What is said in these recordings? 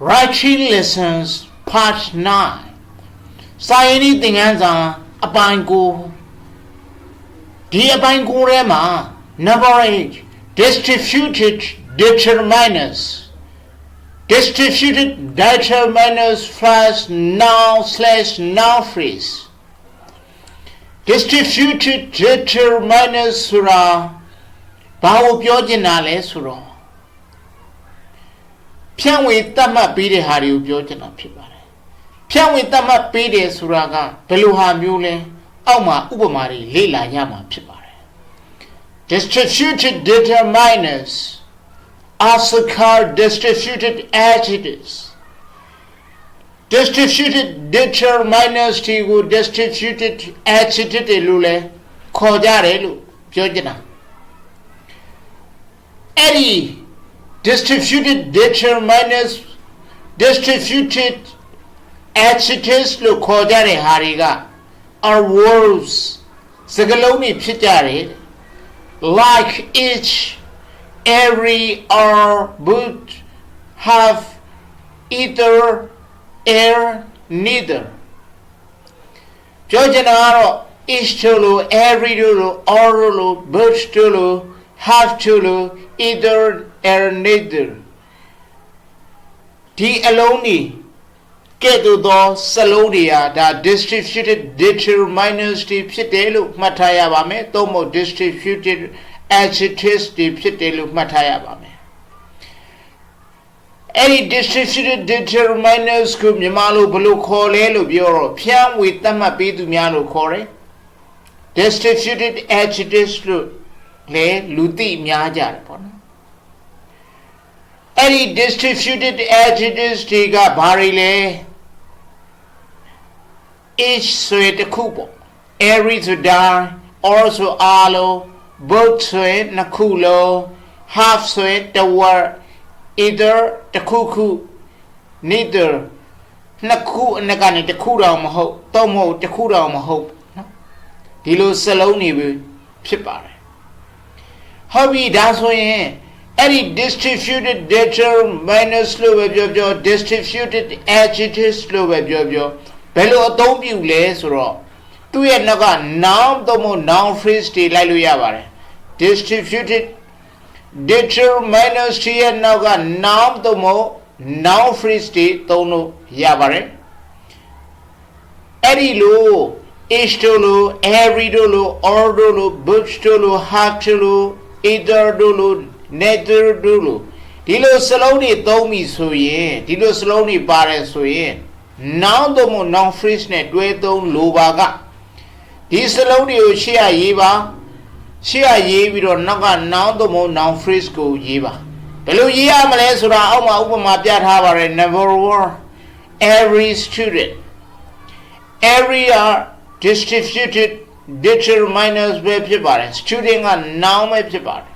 Writing Lessons Part 9စာရင်းဤသင်ခန်းစာအပိုင်းကိုဒီအပိုင်းကိုထဲမှာ number 8 distributed determiners distributed determiners plus noun slash noun phrase distributed determiners ဆိုတာဘာကိုပြောချင်တာလဲဆိုတော့ ဖြန့်ဝေတတ်မှတ်ပေးတဲ့ဟာတွေကိုပြောချင်တာဖြစ်ပါတယ်ဖြန့်ဝေတတ်မှတ်ပေးတယ်ဆိုတာကဘယ်လိုဟာမျိုးလဲအောက်မှာဥပမာတွေလေ့လာရမှာဖြစ်ပါတယ် distributed determiners also called distributed adjectives distributed determiners တွေကို distributed adjective တွေလို့လဲခေါ်ကြတယ်လို့ပြောချင်တာအဲ့ဒီ distributed determiners distributed adjectives လို့ခေါ်ကြတဲ့ဟာတွေက are words စကားလုံးတွေဖြစ်ကြတယ် like each every or but have either air neither ပြောချင်တာကတော့ each တို့လို့ every တို့လို့ or တို့လို့ but တို့လို့ have တို့လို့ either or neither ဒီအလုံးကြီးကဲ့သို့သောစလုံးတွေဟာဒါ distributed determiners တွေဖြစ်တယ်လို့မှတ်ထားရပါမယ်သို့မဟုတ် distributed adjectives တွေဖြစ်တယ်လို့မှတ်ထားရပါမယ်အဲ့ဒီ distributed determiners ကိုမြန်မာလိုဘယ်လိုခေါ်လဲလို့ပြောတော့ဖြန့်ဝေသတ်မှတ်ပေးသူများလို့ခေါ်တယ် distributed adjectives လို့ လည်းလူသိများကြတယ်ပေါ့နော်အဲ့ဒီ distributed adjectives တွေကဘာတွေလဲ each ဆိုရင်တစ်ခုပေါ့ every ဆိုတာ or ဆိုအားလုံး both ဆိုရင်နှစ်ခုလုံး half ဆိုရင်တစ်ဝက် either တစ်ခုခု neither နှစ်ခုအနက်ကနေတစ်ခုတောင်မဟုတ်တော့မဟုတ်တစ်ခုတောင်မဟုတ်နော်ဒီလိုစလုံးနေပြီဖြစ်ပါတယ် ဟုတ်ပြီဒါဆိုရင်အဲ့ဒီ distributed determiners လို့ပဲပြောပြော distributed adjectives လို့ပဲပြောပြောဘယ်လိုအသုံးပြုလဲဆိုတော့သူ့ရဲ့နောက်က noun သို့မဟုတ် noun phrase တွေလိုက်လို့ရပါတယ် distributed determiners ရဲ့နောက်က noun သို့မဟုတ် noun phrase တွေသုံးလို့ရပါတယ်အဲ့ဒီလို each တို့လို့ every တို့လို့ all တို့လို့ both တို့လို့ half တို့လို့ either တို့လို့ neither တို့လို့ဒီလိုစလုံးတွေသုံးပြီဆိုရင်ဒီလိုစလုံးတွေပါတယ်ဆိုရင် noun သို့မဟုတ် noun phrase နဲ့တွဲသုံးလိုပါကဒီစလုံးတွေကိုရှေ့ရရေးပါရှေ့ရရေးပြီးတော့နောက်က noun သို့မဟုတ် noun phrase ကိုရေးပါဘယ်လိုရေးရမလဲဆိုတာအောက်မှာဥပမာပြထားပါတယ် number 1 every student every are distributed determiners ပဲဖြစ်ပါတယ် student က noun ပဲဖြစ်ပါတယ်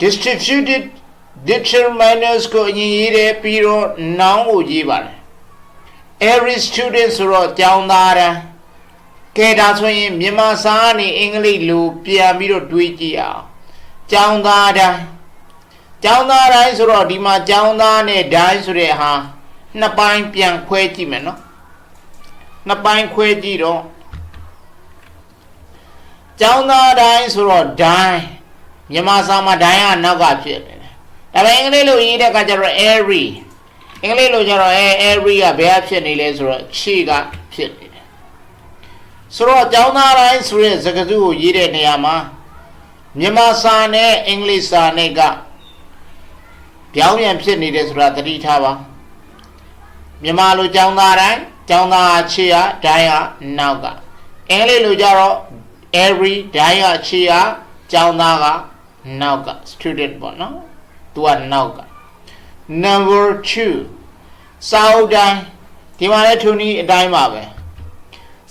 distributed determiners ကိုအရင်ရေးတယ်ပြီးတော့ noun ကိုရေးပါတယ် every student ဆိုတော့ကျောင်းသားတန်းကဲဒါဆိုရင်မြန်မာစာကနေအင်္ဂလိပ်လိုပြန်ပြီးတော့တွေးကြည့်အောင်ကျောင်းသားတန်းကျောင်းသားတိုင်းဆိုတော့ဒီမှာကျောင်းသားနဲ့ဒိုင်းဆိုတဲ့ဟာနှစ်ပိုင်းပြန်ခွဲကြည့်မယ်နော်နှစ်ပိုင်းခွဲကြည့်တော့ ကျောင်းသားတိုင်းဆိုတော့ဒိုင်းမြန်မာစာမှာဒိုင်းကနောက်ကဖြစ်တယ်ဒါပေမဲ့အင်္ဂလိပ်လိုရေးတဲ့အခါကျတော့ every အင်္ဂလိပ်လိုကျတော့အဲ every ကဘယ်ကဖြစ်နေလဲဆိုတော့ခြေကဖြစ်နေတယ်ဆိုတော့ကျောင်းသားတိုင်းဆိုတဲ့စကားစုကိုရေးတဲ့နေရာမှာမြန်မာစာနဲ့အင်္ဂလိပ်စာနဲ့ကပြောင်းပြန်ဖြစ်နေတယ်ဆိုတာသတိထားပါမြန်မာလိုကျောင်းသားတိုင်းကျောင်းသားခြေကဒိုင်းကနောက်က အင်္ဂလိပ်လိုကျတော့ every ဒိုင်းကခြေကကျောင်းသားကနောက်က student ပေါ့နော်သူကနောက်က number 2စာအုပ်တိုင်းဒီမှာလည်းထုံနည်းအတိုင်းပါပဲ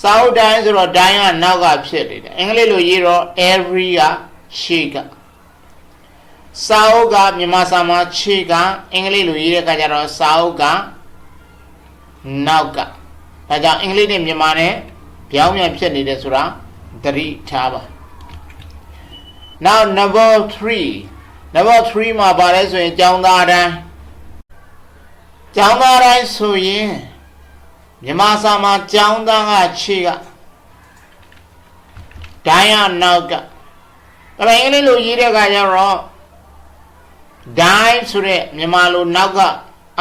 စာအုပ်တိုင်းဆိုတော့တိုင်းကနောက်ကဖြစ်နေတယ်အင်္ဂလိပ်လိုရေးတော့ every ကရှေ့ကစာအုပ်ကမြန်မာစာမှာခြေကအင်္ဂလိပ်လိုရေးတဲ့အခါကျတော့စာအုပ်ကနောက်ကဒါကြောင့်အင်္ဂလိပ်နဲ့မြန်မာနဲ့ပြောင်းပြန်ဖြစ်နေတယ်ဆိုတာ သတိထားပါ now number 3 number 3မှာပါလဲဆိုရင်ကျောင်းသားတန်းကျောင်းသားတိုင်းဆိုရင်မြန်မာစာမှာကျောင်းသားကခြေကဒိုင်းရနောက်ကဒါပေမဲ့အင်္ဂလိပ်လိုရေးတဲ့အခါကျတော့ဒိုင်းဆိုတဲ့မြန်မာလိုနောက်က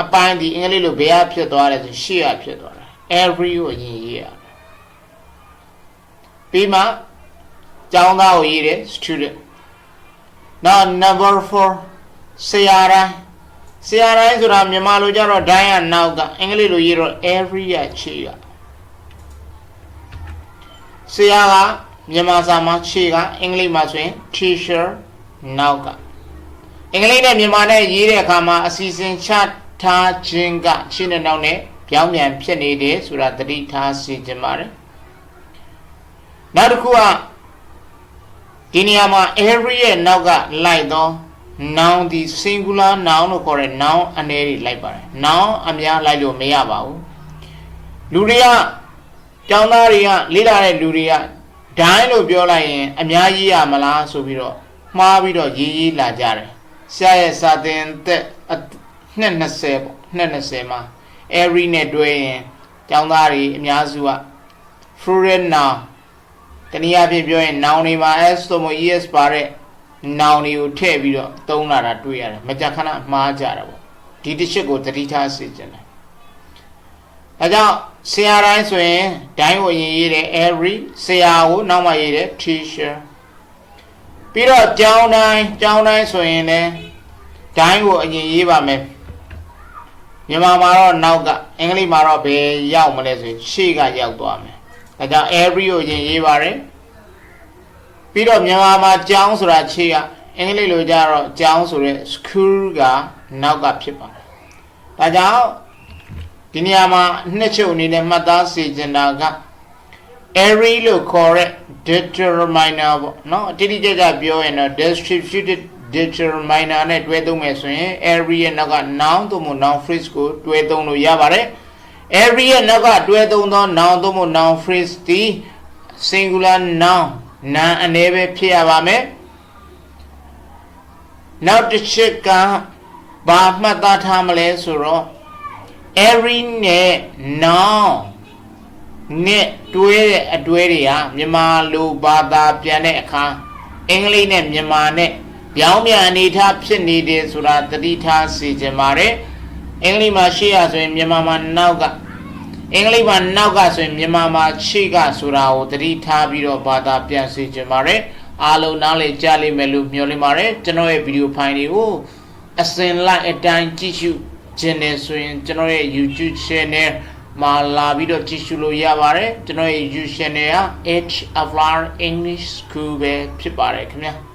အပိုင်းဒီအင်္ဂလိပ်လိုဘယ်ကဖြစ်သွားလဲဆိုရှေ့ကဖြစ်သွားတာ every ကိုအရင်ရေးရတယ် ပြီးမှကျောင်းသားကိုရေးတယ် student now number 4ဆရာတိုင်းဆရာတိုင်းဆိုတာမြန်မာလိုကြတော့ဒိုင်းကနောက်က အင်္ဂလိပ်လိုရေးတော့ every ရခြေကဆရာကမြန်မာစာမှာခြေကအင်္ဂလိပ်မှာဆိုရင် teacher နောက်က အင်္ဂလိပ်နဲ့မြန်မာနဲ့ရေးတဲ့အခါမှာအစီအစဉ်ချထားခြင်းကခြေနဲ့နောက်နဲ့ပြောင်းပြန်ဖြစ်နေတယ်ဆိုတာသတိထားစေချင်ပါတယ် နောက်တစ်ခုကဒီနေရာမှာ every ရဲ့နောက်ကလိုက်တော့ noun ဒီ singular noun လို့ခေါ်တဲ့ noun အနေတွေလိုက်ပါတယ် noun အများလိုက်လို့မရပါဘူးလူတွေကကျောင်းသားတွေကလေ့လာတဲ့လူတွေကဒိုင်းလို့ပြောလိုက်ရင် အများကြီးရမလားဆိုပြီးတော့မှားပြီးတော့ရေးရေးလာကြတယ်ဆရာရဲ့စာသင်သက်အနှစ်20ပေါ့နှစ်20မှာ every နဲ့တွဲရင်ကျောင်းသားတွေအများစုက fluid noun တနည်းအားဖြင့်ပြောရင် noun တွေမှာ s သို့မဟုတ် es ပါတဲ့ noun တွေကိုထည့်ပြီးတော့သုံးလာတာတွေ့ရတယ်မကြာခဏမှားကြတာပေါ့ဒီတစ်ချက်ကိုသတိထားစေချင်တယ်ဒါကြောင့်ဆရာတိုင်းဆိုရင်ဒိုင်းကိုအရင်ရေးတယ် every ဆရာကိုနောက်မှရေးတယ် teacher ပြီးတော့ကျောင်းတိုင်းကျောင်းတိုင်းဆိုရင်လည်းဒိုင်းကိုအရင်ရေးပါမယ်မြန်မာမှာတော့နောက်က အင်္ဂလိပ်မှာတော့ဘယ်ရောက်မလဲဆိုရင်ရှေ့ကရောက်သွားမယ် ဒါကြောင့် every ကိုရင်ရေးပါတယ်ပြီးတော့မြန်မာမှာကျောင်းဆိုတာခြေကအင်္ဂလိပ်လိုကြတော့ကျောင်းဆိုတဲ့ school ကနောက်ကဖြစ်ပါတယ်ဒါကြောင့်ဒီနေရာမှာနှစ်ချုပ်အနေနဲ့မှတ်သားစေချင်တာက every လို့ခေါ်တဲ့ determiner ပေါ့နော်အတိအကျကျပြောရင်တော့ distributed determiner နဲ့တွဲသုံးမယ်ဆိုရင် every ရဲ့နောက်က noun သို့မဟုတ် noun phrase ကိုတွဲသုံးလို့ရပါတယ်။ every ရဲ့နောက်ကတွဲသုံးသော noun သို့မဟုတ် noun phrase ဒီ singular noun နာမ်အနေပဲဖြစ်ရပါမယ်နောက်တစ်ချက်ကဘာမှတ်သားထားမလဲဆိုတော့ every နဲ့ noun နဲ့တွဲတဲ့အတွဲတွေကမြန်မာလိုဘာသာပြန်တဲ့အခါအင်္ဂလိပ်နဲ့မြန်မာနဲ့ပြောင်းပြန်အနေထားဖြစ်နေတယ်ဆိုတာသတိထားစေချင်ပါတယ် အင်္ဂလိပ်မှာရှေ့ရဆိုရင်မြန်မာမှာနောက်က အင်္ဂလိပ်မှာနောက်ကဆိုရင်မြန်မာမှာရှေ့ကဆိုတာကိုသတိထားပြီးတော့ဘာသာပြန်စေချင်ပါတယ်အားလုံးနားလည်ကြားလိမ့်မယ်လို့မျှော်လင့်ပါတယ်ကျွန်တော်ရဲ့ဗီဒီယိုဖိုင်တွေကိုအစဉ်လိုက်အတိုင်းကြည့်ရှုခြင်းနဲ့ဆိုရင်ကျွန်တော်ရဲ့ YouTube channel မှာလာပြီးတော့ကြည့်ရှုလို့ရပါတယ်ကျွန်တော်ရဲ့ YouTube channel က H Aflar English School ပဲဖြစ်ပါတယ်ခင်ဗျာ